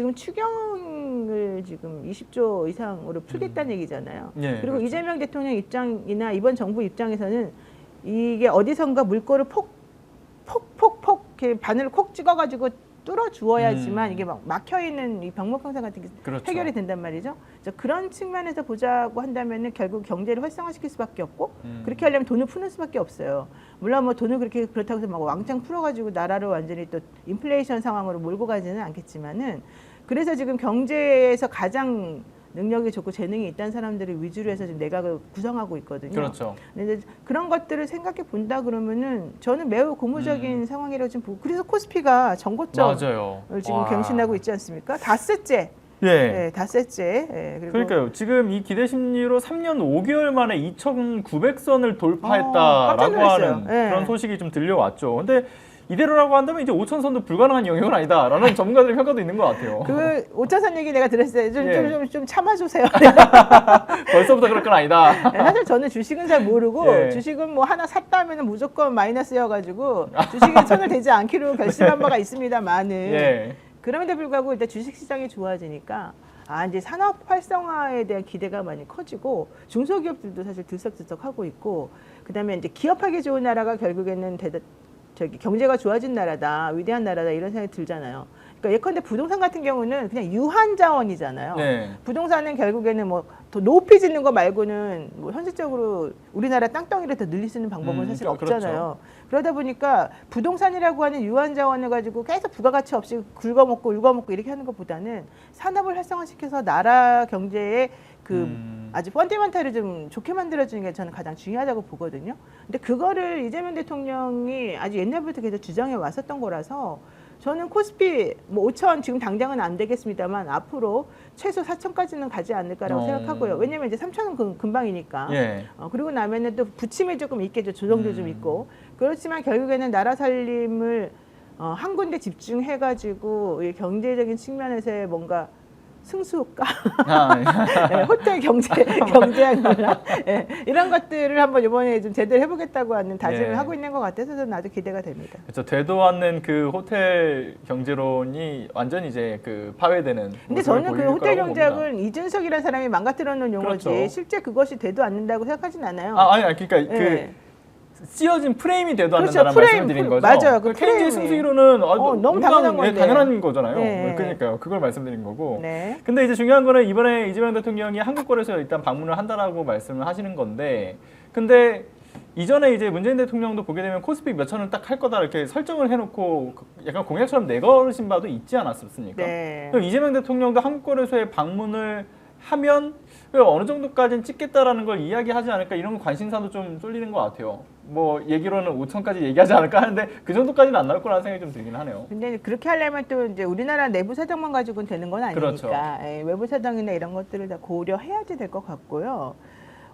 지금 추경을 지금 20조 이상으로 풀겠다는 얘기잖아요. 예, 그리고 그렇죠. 이재명 대통령 입장이나 이번 정부 입장에서는 이게 어디선가 물꼬를 폭 폭 폭 폭 이렇게 바늘을 콕 찍어가지고 뚫어 주어야지만 음. 이게 막 막혀 있는 이 병목 현상 같은 게 그렇죠. 해결이 된단 말이죠. 그래서 그런 측면에서 보자고 한다면은 결국 경제를 활성화시킬 수밖에 없고 음. 그렇게 하려면 돈을 푸는 수밖에 없어요. 물론 뭐 돈을 그렇게 그렇다고 해서 막 왕창 풀어가지고 나라를 완전히 또 인플레이션 상황으로 몰고 가지는 않겠지만은 그래서 지금 경제에서 가장 능력이 좋고 재능이 있다는 사람들을 위주로 해서 지금 내각을 구성하고 있거든요. 그렇죠. 근데 그런 것들을 생각해 본다 그러면은 저는 매우 고무적인 상황이라고 지금 보고 그래서 코스피가 전고점을 음. 지금 와. 갱신하고 있지 않습니까? 닷새째, 예. 예, 닷새째. 예, 그러니까요. 지금 이 기대 심리로 3년 5개월 만에 2,900선을 어, 돌파했다라고 놀랐어요. 하는 예. 그런 소식이 좀 들려왔죠. 근데 이대로라고 한다면 이제 5,000선도 불가능한 영역은 아니다라는 전문가들의 평가도 있는 것 같아요. 그 오차산 얘기 내가 들었어요. 좀, 예. 좀, 좀, 좀 참아주세요. 벌써부터 그럴 건 아니다. 네, 사실 저는 주식은 잘 모르고 예. 주식은 뭐 하나 샀다면 무조건 마이너스여가지고 주식에 손을 대지 않기로 결심한 바가 있습니다만은 예. 그럼에도 불구하고 일단 주식 시장이 좋아지니까 아 이제 산업 활성화에 대한 기대가 많이 커지고 중소기업들도 사실 들썩들썩 하고 있고 그다음에 이제 기업하기 좋은 나라가 결국에는 대다, 저기 경제가 좋아진 나라다 위대한 나라다 이런 생각이 들잖아요. 그러니까 예컨대 부동산 같은 경우는 그냥 유한 자원이잖아요. 네. 부동산은 결국에는 뭐 더 높이 짓는 거 말고는 뭐 현실적으로 우리나라 땅덩이를 더 늘릴 수 있는 방법은 음, 사실 그- 없잖아요. 그러다 보니까 부동산이라고 하는 유한 자원을 가지고 계속 부가가치 없이 긁어먹고 울거먹고 이렇게 하는 것보다는 산업을 활성화시켜서 나라 경제에 그 음. 아주 펀디멘탈을 좀 좋게 만들어주는 게 저는 가장 중요하다고 보거든요. 근데 그거를 이재명 대통령이 아주 옛날부터 계속 주장해 왔었던 거라서 저는 코스피 뭐 5천 지금 당장은 안 되겠습니다만 앞으로 최소 4천까지는 가지 않을까라고 어. 생각하고요. 왜냐면 이제 3천은 금, 금방이니까. 예. 어, 그리고 나면은 또 부침이 조금 있겠죠. 조정도 좀 음. 있고. 그렇지만 결국에는 나라 살림을 어, 한 군데 집중해가지고 이 경제적인 측면에서의 뭔가 승수효과, 아, 예, 호텔 경제 경제학 논란 예, 이런 것들을 한번 이번에 좀 제대로 해보겠다고 하는 다짐을 예. 하고 있는 것 같아서 저는 아주 기대가 됩니다. 그렇죠. 되도 않는 그 호텔 경제론이 완전 이제 그 파괴되는. 근데 저는 그 호텔. 경제학은 이준석이라는 사람이 망가뜨려 놓은 용어지 그렇죠. 실제 그것이 되도 않는다고 생각하진 않아요. 아, 아니, 아니, 그러니까 예. 그 쓰여진 프레임이 되도 그렇죠. 않는다는 프레임, 말씀을 드린 프레임. 거죠. 맞아요. 그 케인즈의 프레임이. 승수이론은 아주 어, 너무 우당- 당연한 예, 건데. 당연한 거잖아요. 네. 그러니까요. 그걸 말씀드린 거고. 네. 근데 이제 중요한 거는 이번에 이재명 대통령이 한국 거래소에 일단 방문을 한다라고 말씀을 하시는 건데, 근데 이전에 이제 문재인 대통령도 보게 되면 코스피 몇 천을 딱 할 거다 이렇게 설정을 해놓고 약간 공약처럼 내걸으신 바도 있지 않았습니까? 네. 그럼 이재명 대통령도 한국 거래소에 방문을 하면 어느 정도까지는 찍겠다라는 걸 이야기하지 않을까 이런 관심사도 좀 쏠리는 것 같아요. 뭐 얘기로는 5천까지 얘기하지 않을까 하는데 그 정도까지는 안 나올 거라는 생각이 좀 들긴 하네요. 근데 그렇게 하려면 또 이제 우리나라 내부 사정만 가지고는 되는 건 아니니까 그렇죠. 예, 외부 사정이나 이런 것들을 다 고려해야지 될 것 같고요.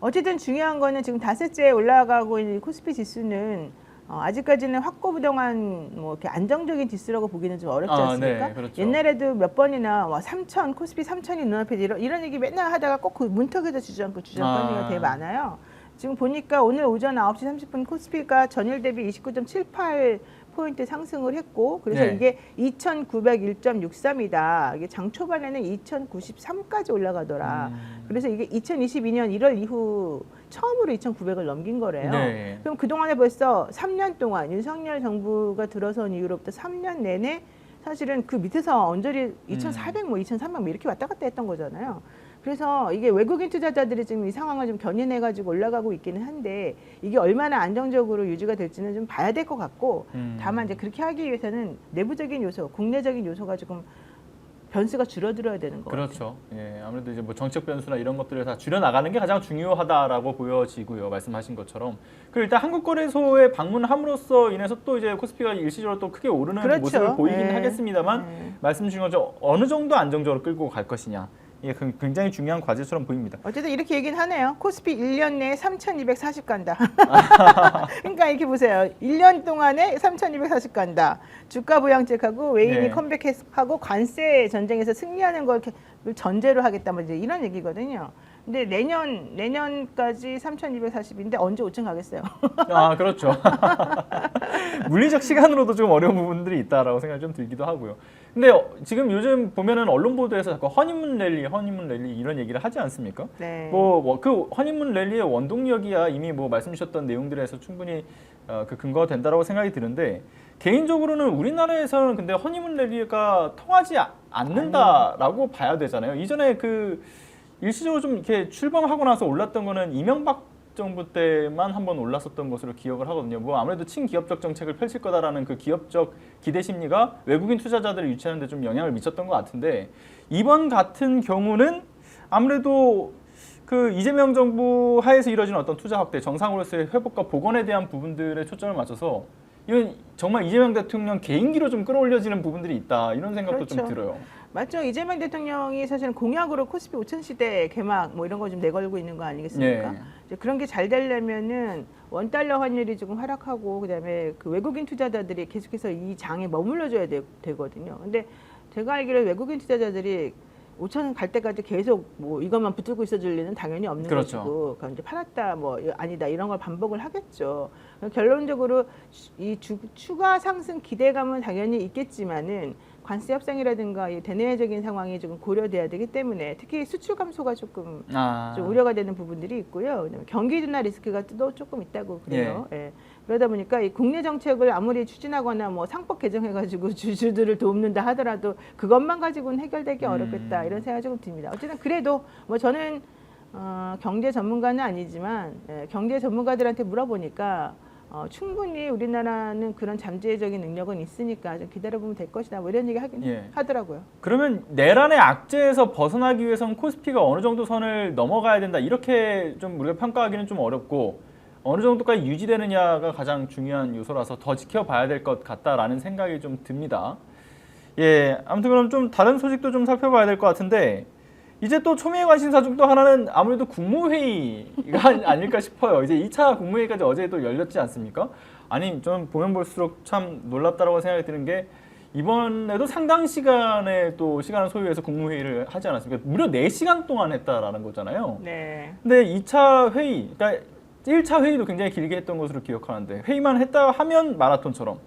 어쨌든 중요한 거는 지금 다섯째 올라가고 있는 코스피 지수는 어, 아직까지는 확고부동한 뭐 이렇게 안정적인 지수라고 보기는 좀 어렵지 아, 않습니까? 네, 그렇죠. 옛날에도 몇 번이나 와 3천 코스피 3천이 눈앞에 이런, 이런 얘기 맨날 하다가 꼭 그 문턱에서 주저앉고 주저앉고 아. 가 되게 많아요. 지금 보니까 오늘 오전 9시 30분 코스피가 전일 대비 29.78 포인트 상승을 했고 그래서 네. 이게 2,901.63이다. 이게 장 초반에는 2,093까지 올라가더라. 음. 그래서 이게 2022년 1월 이후 처음으로 2,900을 넘긴 거래요. 네. 그럼 그동안에 벌써 3년 동안 윤석열 정부가 들어선 이후로부터 3년 내내 사실은 그 밑에서 언저리 2,400, 뭐2,300 뭐 이렇게 왔다 갔다 했던 거잖아요. 그래서 이게 외국인 투자자들이 지금 이 상황을 좀 견인해 가지고 올라가고 있기는 한데 이게 얼마나 안정적으로 유지가 될지는 좀 봐야 될 것 같고 음. 다만 이제 그렇게 하기 위해서는 내부적인 요소, 국내적인 요소가 조금 변수가 줄어들어야 되는 거 같아요. 그렇죠. 예, 아무래도 이제 뭐 정책 변수나 이런 것들을 다 줄여 나가는 게 가장 중요하다라고 보여지고요. 말씀하신 것처럼. 그리고 일단 한국 거래소에 방문함으로써 인해서 또 이제 코스피가 일시적으로 또 크게 오르는 그렇죠. 모습을 보이긴 예. 하겠습니다만 네. 말씀 주신 것처럼 어느 정도 안정적으로 끌고 갈 것이냐. 이게 그- 굉장히 중요한 과제처럼 보입니다. 어쨌든 이렇게 얘기는 하네요. 코스피 1년 내에 3,240 간다. 그러니까 이렇게 보세요. 1년 동안에 3,240 간다. 주가 부양책하고 외인이 네. 컴백하고 관세 전쟁에서 승리하는 걸 이렇게 전제로 하겠다. 뭐 이제 이런 얘기거든요. 근데 내년 내년까지 3,240인데 언제 5층 가겠어요? 아 그렇죠. 물리적 시간으로도 좀 어려운 부분들이 있다라고 생각이 좀 들기도 하고요. 근데 어, 지금 요즘 보면은 언론 보도에서 자꾸 허니문 랠리, 허니문 랠리 이런 얘기를 하지 않습니까? 네. 뭐그 허니문 랠리의 원동력이야 이미 뭐 말씀 주셨던 내용들에서 충분히 어, 그 근거가 된다라고 생각이 드는데 개인적으로는 우리나라에서는 근데 허니문 랠리가 통하지 아- 않는다라고 봐야 되잖아요. 이전에 그 일시적으로 좀 이렇게 출범하고 나서 올랐던 거는 이명박 정부 때만 한번 올랐었던 것으로 기억을 하거든요. 뭐 아무래도 친기업적 정책을 펼칠 거다라는 그 기업적 기대 심리가 외국인 투자자들을 유치하는 데 좀 영향을 미쳤던 것 같은데 이번 같은 경우는 아무래도 그 이재명 정부 하에서 이뤄진 어떤 투자 확대, 정상으로서의 회복과 복원에 대한 부분들에 초점을 맞춰서 이건 정말 이재명 대통령 개인기로 좀 끌어올려지는 부분들이 있다 이런 생각도 좀 그렇죠. 들어요. 맞죠. 이재명 대통령이 사실은 공약으로 코스피 5천 시대 개막 뭐 이런 거 좀 내걸고 있는 거 아니겠습니까? 예. 이제 그런 게 잘 되려면은 원 달러 환율이 조금 하락하고 그다음에 그 외국인 투자자들이 계속해서 이 장에 머물러줘야 되, 되거든요. 근데 제가 알기로 외국인 투자자들이 5천 갈 때까지 계속 뭐 이것만 붙들고 있어줄 리는 당연히 없는 그렇죠. 것이고 그럼 이제 팔았다 뭐 아니다 이런 걸 반복을 하겠죠. 결론적으로 이 주- 추가 상승 기대감은 당연히 있겠지만은 관세 협상이라든가 이 대내적인 상황이 조금 고려돼야 되기 때문에 특히 수출 감소가 조금 아, 좀 우려가 되는 부분들이 있고요. 그다음에 경기 둔화 리스크가 또 조금 있다고 그래요. 예. 그러다 보니까 이 국내 정책을 아무리 추진하거나 뭐 상법 개정해가지고 주주들을 돕는다 하더라도 그것만 가지고는 해결되기 음. 어렵겠다 이런 생각이 조금 듭니다. 어쨌든 그래도 뭐 저는 어, 경제 전문가는 아니지만 예, 경제 전문가들한테 물어보니까 어, 충분히 우리나라는 그런 잠재적인 능력은 있으니까 좀 기다려보면 될 것이다 뭐 이런 얘기 하긴 예. 하더라고요. 그러면 내란의 악재에서 벗어나기 위해선 코스피가 어느 정도 선을 넘어가야 된다 이렇게 좀 우리가 평가하기는 좀 어렵고 어느 정도까지 유지되느냐가 가장 중요한 요소라서 더 지켜봐야 될 것 같다라는 생각이 좀 듭니다. 예, 아무튼 그럼 좀 다른 소식도 좀 살펴봐야 될 것 같은데 이제 또 초미의 관심사 중 또 하나는 아무래도 국무회의가 아닐까 싶어요. 이제 2차 국무회의까지 어제 또 열렸지 않습니까? 아니, 좀 보면 볼수록 참 놀랍다라고 생각이 드는 게 이번에도 상당 시간에 또 시간을 소요해서 국무회의를 하지 않았습니까? 무려 4시간 동안 했다라는 거잖아요. 네. 근데 2차 회의, 그러니까 1차 회의도 굉장히 길게 했던 것으로 기억하는데 회의만 했다 하면 마라톤처럼.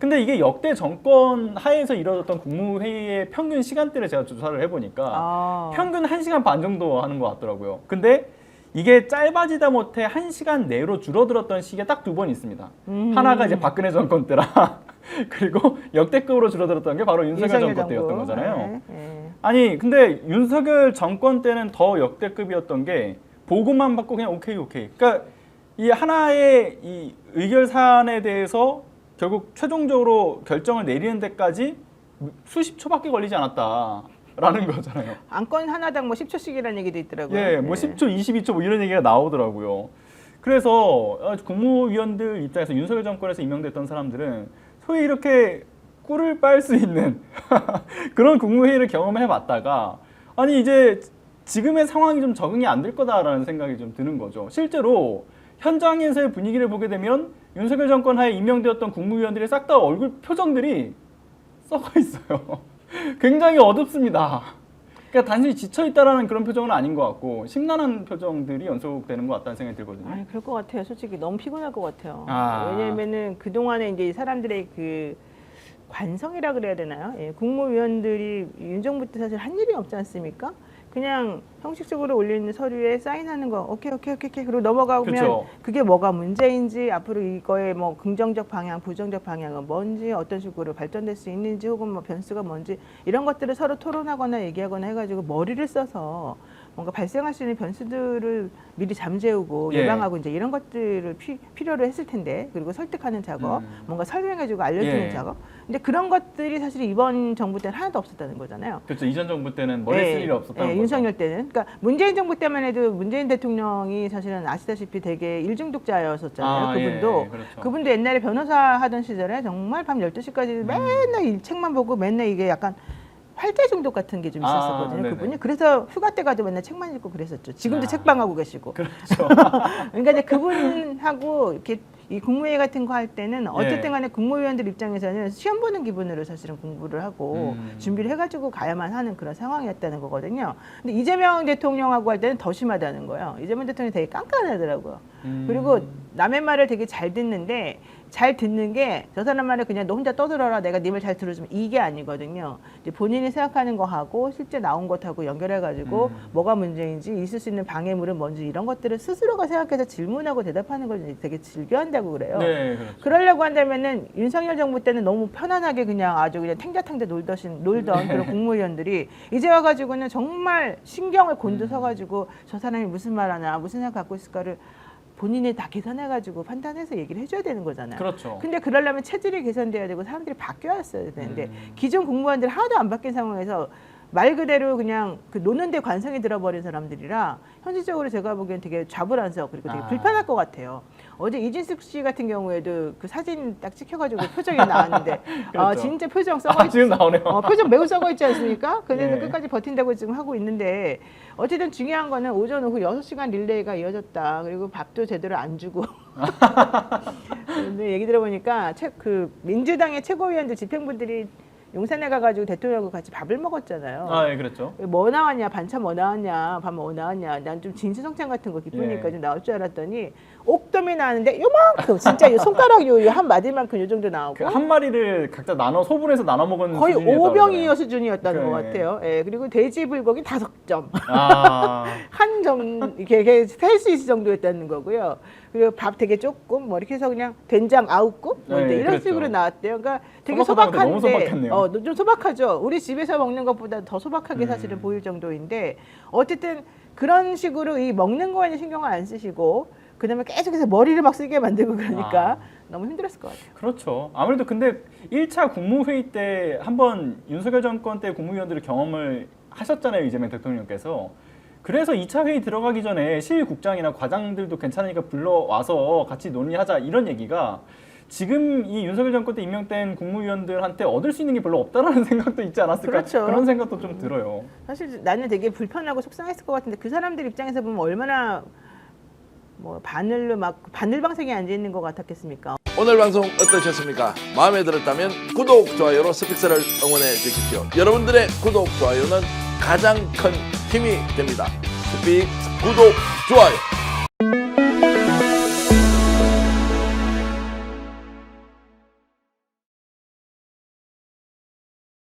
근데 이게 역대 정권 하에서 이루어졌던 국무회의의 평균 시간대를 제가 조사를 해보니까 아. 평균 1시간 반 정도 하는 것 같더라고요. 근데 이게 짧아지다 못해 1시간 내로 줄어들었던 시기가 딱 두 번 있습니다. 음. 하나가 이제 박근혜 정권 때라 그리고 역대급으로 줄어들었던 게 바로 윤석열 정권 때였던. 거잖아요. 네, 네. 아니 근데 윤석열 정권 때는 더 역대급이었던 게 보고만 받고 그냥 오케이 오케이. 그러니까 이 하나의 이 의결 사안에 대해서 결국 최종적으로 결정을 내리는 데까지 수십 초밖에 걸리지 않았다 라는 거잖아요. 안건 하나당 뭐 10초씩이라는 얘기도 있더라고요. 예, 뭐 네. 10초, 22초 뭐 이런 얘기가 나오더라고요. 그래서 어, 국무위원들 입장에서 윤석열 정권에서 임명됐던 사람들은 소위 이렇게 꿀을 빨 수 있는 그런 국무회의를 경험해 봤다가 아니 이제 지금의 상황이 좀 적응이 안 될 거다라는 생각이 좀 드는 거죠. 실제로 현장에서의 분위기를 보게 되면 윤석열 정권 하에 임명되었던 국무위원들이 싹 다 얼굴 표정들이 썩어 있어요. 굉장히 어둡습니다. 그러니까 단순히 지쳐 있다라는 그런 표정은 아닌 것 같고 심란한 표정들이 연속되는 것 같다는 생각이 들거든요. 아니, 그럴 것 같아요. 솔직히 너무 피곤할 것 같아요. 아. 왜냐면은 그 동안에 이제 이 사람들의 그 관성이라 그래야 되나요? 예, 국무위원들이 윤 정부 때 사실 한 일이 없지 않습니까? 그냥 형식적으로 올리는 서류에 사인하는 거 오케이 오케이 오케이 오케이 그리고 넘어가면 그쵸. 그게 뭐가 문제인지 앞으로 이거의 뭐 긍정적 방향 부정적 방향은 뭔지 어떤 식으로 발전될 수 있는지 혹은 뭐 변수가 뭔지 이런 것들을 서로 토론하거나 얘기하거나 해가지고 머리를 써서 뭔가 발생할 수 있는 변수들을 미리 잠재우고 예. 예방하고 이제 이런 것들을 피, 필요로 했을 텐데 그리고 설득하는 작업 음. 뭔가 설명해주고 알려주는 예. 작업 근데 그런 것들이 사실 이번 정부 때는 하나도 없었다는 거잖아요. 그렇죠. 이전 정부 때는 머리 쓸 예, 일이 없었다는 예, 거죠. 윤석열 때는 그러니까 문재인 정부 때만 해도 문재인 대통령이 사실은 아시다시피 되게 일중독자였었잖아요. 아, 그분도 예, 그렇죠. 그분도 옛날에 변호사 하던 시절에 정말 밤 12시까지 음. 맨날 이 책만 보고 맨날 이게 약간 활대 중독 같은 게좀 아, 있었었거든요. 네네. 그분이 그래서 휴가 때 가도 맨날 책만 읽고 그랬었죠. 지금도 아. 책방하고 계시고. 그렇죠. 그러니까 이제 그분하고 이렇게 이 국무회의 같은 거 할 때는 어쨌든 예. 간에 국무위원들 입장에서는 시험 보는 기분으로 사실은 공부를 하고 음. 준비를 해가지고 가야만 하는 그런 상황이었다는 거거든요. 근데 이재명 대통령하고 할 때는 더 심하다는 거예요. 이재명 대통령이 되게 깐깐하더라고요. 음. 그리고 남의 말을 되게 잘 듣는데 잘 듣는 게 저 사람 말을 그냥 너 혼자 떠들어라 내가 네말잘 들어주면 이게 아니거든요. 이제 본인이 생각하는 거 하고 실제 나온 것하고 연결해 가지고 음. 뭐가 문제인지 있을 수 있는 방해물은 뭔지 이런 것들을 스스로가 생각해서 질문하고 대답하는 걸 되게 즐겨한다고 그래요. 네, 그렇죠. 그러려고 한다면은 윤석열 정부 때는 너무 편안하게 그냥 아주 그냥 탱자탱자 놀던 놀던 그런 국무위원들이 이제 와가지고는 정말 신경을 곤두서가지고 저 사람이 무슨 말하나 무슨 생각 갖고 있을까를 본인이 다 계산해 가지고 판단해서 얘기를 해줘야 되는 거잖아요. 그렇죠. 근데 그러려면 체질이 개선돼야 되고 사람들이 바뀌어야 되는데 음. 기존 공무원들 하나도 안 바뀐 상황에서 말 그대로 그냥 그 노는데 관성이 들어버린 사람들이라 현실적으로 제가 보기엔 되게 좌불안석 그리고 되게 아. 불편할 것 같아요. 어제 이진숙 씨 같은 경우에도 그 사진 딱 찍혀가지고 표정이 나왔는데 아 그렇죠. 진짜 표정 썩어 아, 지금 나오네요. 어, 표정 매우 썩어 있지 않습니까? 근데도 예. 끝까지 버틴다고 지금 하고 있는데 어쨌든 중요한 거는 오전 오후 6시간 릴레이가 이어졌다. 그리고 밥도 제대로 안 주고. 근데 얘기 들어보니까 최, 그 민주당의 최고위원들 집행부들이 용산에 가가지고 대통령하고 같이 밥을 먹었잖아요. 아, 예, 그렇죠. 뭐 나왔냐 반찬 뭐 나왔냐 밥 뭐 나왔냐 난 좀 진수성찬 같은 거 기쁘니까 예. 좀 나올 줄 알았더니 옥돔이 나왔는데 요만큼 진짜 이 손가락 요 한 마디만큼 요 정도 나오고 그 한 마리를 각자 나눠 소분해서 나눠 먹은 거의 오병이어. 수준이었다는 것. 같아요. 예, 그리고 돼지 불고기 다섯 점. 아, 한점 이렇게 셀수 있을 정도였다는 거고요. 그리고 밥 되게 조금 뭐 이렇게 해서 그냥 된장 아홉 국뭐 네, 이런 그랬죠. 식으로 나왔대요. 그러니까 되게 소박한데 소박했네요. 어, 좀 소박하죠. 우리 집에서 먹는 것보다 더 소박하게 음. 사실은 보일 정도인데 어쨌든 그런 식으로 이 먹는 거에는 신경을 안 쓰시고 그다음에 계속해서 머리를 막 쓰게 만들고 그러니까 아. 너무 힘들었을 것 같아요. 그렇죠. 아무래도 근데 1차 국무회의 때 한번 윤석열 정권 때 국무위원들을 경험을 하셨잖아요, 이재명 대통령께서. 그래서 2차 회의 들어가기 전에 시위국장이나 과장들도 괜찮으니까 불러와서 같이 논의하자 이런 얘기가 지금 이 윤석열 정권 때 임명된 국무위원들한테 얻을 수 있는 게 별로 없다라는 생각도 있지 않았을까 그렇죠. 런 생각도 좀 들어요. 사실 나는 되게 불편하고 속상했을 것 같은데 그 사람들 입장에서 보면 얼마나 뭐 바늘로 막 바늘방석에 앉아 있는 것 같았겠습니까? 오늘 방송 어떠셨습니까? 마음에 들었다면 구독, 좋아요로 스픽스를 응원해 주십시오. 여러분들의 구독, 좋아요는 가장 큰 힘이 됩니다. 구독, 좋아요.